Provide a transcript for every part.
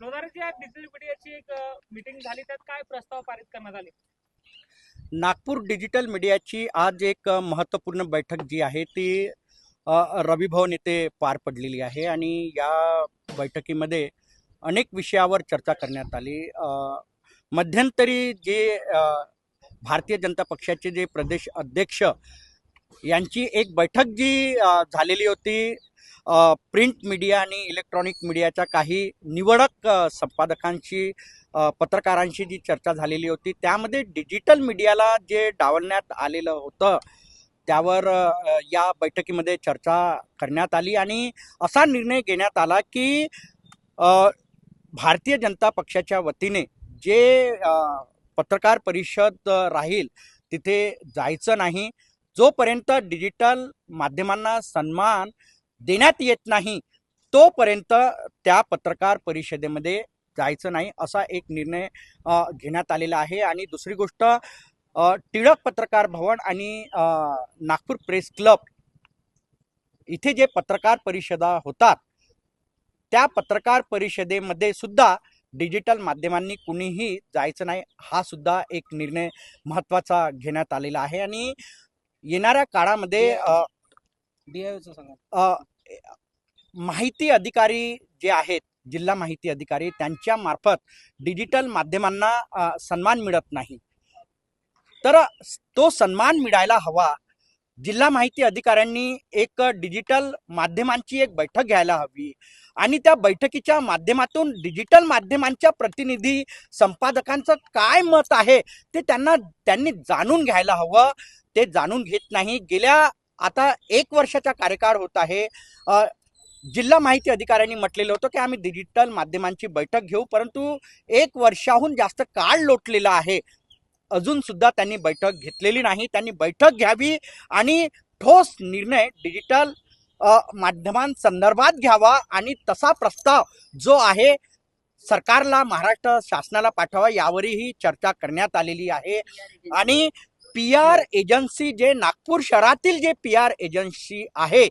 लोणारची digital मीडियाची एक meeting झाली. त्यात काय प्रस्ताव पारित करण्यात आले? नागपूर डिजिटल मीडियाची आज एक महत्त्वपूर्ण बैठक जी आहे ती रविभवन येथे पार पडलेली आहे आणि या बैठकीमध्ये अनेक विषयावर चर्चा करण्यात आली. मध्यंतरी जे भारतीय जनता पक्षाचे जे प्रदेश अध्यक्ष यांची एक बैठक जी झालेली होती प्रिंट मीडिया आणि इलेक्ट्रॉनिक मीडियाच्या काही निवडक संपादकांशी पत्रकारांशी जी चर्चा झालेली होती त्यामध्ये डिजिटल मीडियाला जे डावलण्यात आलेलं होतं त्यावर या बैठकीमध्ये चर्चा करण्यात आली आणि असा निर्णय घेण्यात आला की भारतीय जनता पक्षाच्या वतीने जे पत्रकार परिषद राहील तिथे जायचं नाही. जोपर्यंत डिजिटल माध्यमांना सन्मान देण्यात येत नाही. तोपर्यंत त्या पत्रकार परिषदेमध्ये जायचं नाही असा एक निर्णय घेण्यात आलेला आहे. आणि दुसरी गोष्ट टिळक पत्रकार भवन आणि नागपूर प्रेस क्लब इथे जे पत्रकार परिषदा होतात त्या पत्रकार परिषदेमध्ये सुद्धा डिजिटल माध्यमांनी कुणीही जायचं नाही हा सुद्धा एक निर्णय महत्त्वाचा घेण्यात आलेला आहे. आणि येणाऱ्या काळामध्ये सांगा. माहिती अधिकारी जे आहेत जिल्हा माहिती अधिकारी त्यांच्या मार्फत डिजिटल माध्यमांना सन्मान मिळत नाही. तर तो सन्मान मिळायला हवा. जिल्हा माहिती अधिकाऱ्यांनी एक डिजिटल माध्यमांची एक बैठक घ्यायला हवी आणि त्या बैठकीच्या माध्यमातून डिजिटल माध्यमांच्या प्रतिनिधी संपादकांचं काय मत आहे ते त्यांना त्यांनी जाणून घ्यायला हवं. ते जाणून घेत नाही. गेल्या आता एक वर्षाचा कार्यकाळ होत आहे. जिल्हा माहिती अधिकाऱ्यांनी म्हटलेलं होतं की आम्ही डिजिटल माध्यमांची बैठक घेऊ परंतु एक वर्षाहून जास्त काळ लोटलेला आहे. अजून सुद्धा त्यांनी बैठक घेतलेली नाही. त्यांनी बैठक घ्यावी आणि ठोस निर्णय डिजिटल माध्यमांसंदर्भात घ्यावा आणि तसा प्रस्ताव जो आहे सरकारला महाराष्ट्र शासनाला पाठवा यावरही चर्चा करण्यात आलेली आहे. आणि पी आर एजन्सी जे नागपूर शहरातील जे पी आर एजन्सी आहे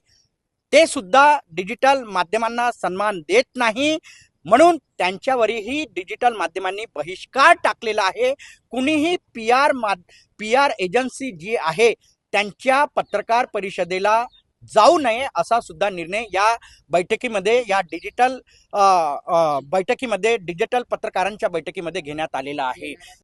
ते सुद्धा डिजिटल माध्यमांना सन्मान देत नाही. म्हणून त्यांच्यावरही डिजिटल माध्यमांनी बहिष्कार टाकलेला आहे. कुणीही पी आर मा पी आर एजन्सी जी आहे त्यांच्या पत्रकार परिषदेला जाऊ नये असा सुद्धा निर्णय या बैठकीमध्ये या डिजिटल बैठकीमध्ये डिजिटल पत्रकारांच्या बैठकीमध्ये घेण्यात आलेला आहे.